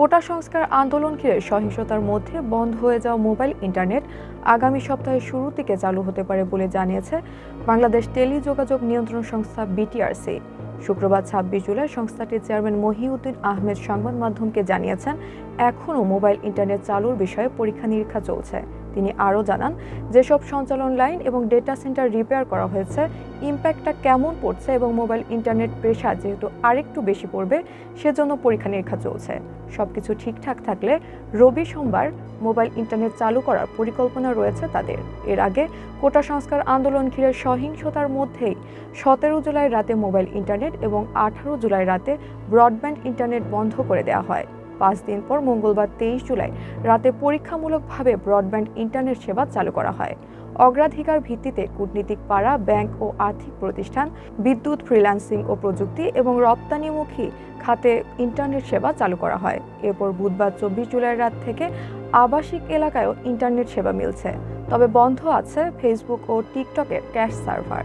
কোটা সংস্কার আন্দোলন ঘিরে সহিংসতার মধ্যে বন্ধ হয়ে যাওয়া মোবাইল ইন্টারনেট আগামী সপ্তাহের শুরু থেকে চালু হতে পারে বলে জানিয়েছে বাংলাদেশ টেলিযোগাযোগ নিয়ন্ত্রণ সংস্থা বিটিআরসি। শুক্রবার ছাব্বিশ জুলাই সংস্থাটির চেয়ারম্যান মহিউদ্দিন আহমেদ সংবাদ মাধ্যমকে জানিয়েছেন, এখনও মোবাইল ইন্টারনেট চালুর বিষয়ে পরীক্ষা নিরীক্ষা চলছে। তিনি আরও জানান, যেসব সঞ্চালন লাইন এবং ডেটা সেন্টার রিপেয়ার করা হয়েছে, ইম্প্যাক্টটা কেমন পড়ছে এবং মোবাইল ইন্টারনেট প্রেশার যেহেতু আরেকটু বেশি পড়বে, সেজন্য পরীক্ষা নিরীক্ষা চলছে। সব কিছু ঠিকঠাক থাকলে রবি সোমবার মোবাইল ইন্টারনেট চালু করার পরিকল্পনা রয়েছে তাদের। এর আগে কোটা সংস্কার আন্দোলন ঘিরে সহিংসতার মধ্যেই সতেরো জুলাই রাতে মোবাইল ইন্টারনেট এবং আঠারো জুলাই রাতে ব্রডব্যান্ড ইন্টারনেট বন্ধ করে দেওয়া হয়। পাঁচ দিন পর মঙ্গলবার তেইশ জুলাই রাতে পরীক্ষামূলকভাবে ব্রডব্যান্ড ইন্টারনেট সেবা চালু করা হয়। অগ্রাধিকার ভিত্তিতে কূটনীতিক পাড়া, ব্যাংক ও আর্থিক প্রতিষ্ঠান, বিদ্যুৎ, ফ্রিল্যান্সিং ও প্রযুক্তি এবং রপ্তানিমুখী খাতে ইন্টারনেট সেবা চালু করা হয়। এরপর বুধবার চব্বিশ জুলাই রাত থেকে আবাসিক এলাকায়ও ইন্টারনেট সেবা মিলছে। তবে বন্ধ আছে ফেসবুক ও টিকটকের ক্যাশ সার্ভার।